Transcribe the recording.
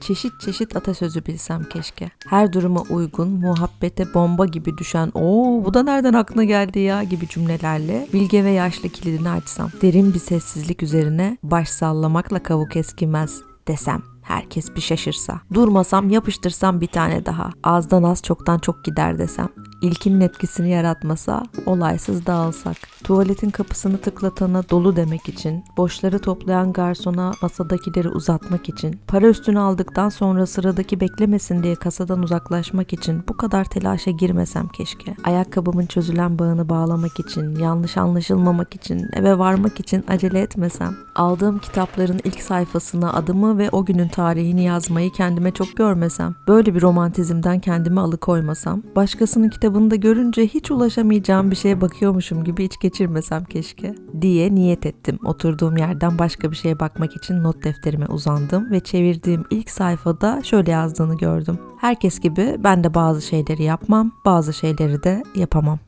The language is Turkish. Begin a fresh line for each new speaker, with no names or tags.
Çeşit çeşit atasözü bilsem keşke. Her duruma uygun, muhabbete bomba gibi düşen "Oo bu da nereden aklına geldi ya?" gibi cümlelerle bilge ve yaşlı kilidini açsam. Derin bir sessizlik üzerine baş sallamakla kavuk eskimez desem. Herkes bir şaşırsa. Durmasam yapıştırsam bir tane daha. Azdan az çoktan çok gider desem. İlkinin etkisini yaratmasa olaysız dağılsak. Tuvaletin kapısını tıklatana dolu demek için, boşları toplayan garsona masadakileri uzatmak için, para üstüne aldıktan sonra sıradaki beklemesin diye kasadan uzaklaşmak için bu kadar telaşa girmesem keşke. Ayakkabımın çözülen bağını bağlamak için, yanlış anlaşılmamak için, eve varmak için acele etmesem. Aldığım kitapların ilk sayfasına adımı ve o günün tarihini yazmayı kendime çok görmesem. Böyle bir romantizmden kendimi alıkoymasam. Başkasının kitabını da görünce hiç ulaşamayacağım bir şeye bakıyormuşum gibi hiç geçirmesem keşke. Diye niyet ettim. Oturduğum yerden başka bir şeye bakmak için not defterime uzandım ve çevirdiğim ilk sayfada şöyle yazdığını gördüm. Herkes gibi ben de bazı şeyleri yapmam, bazı şeyleri de yapamam.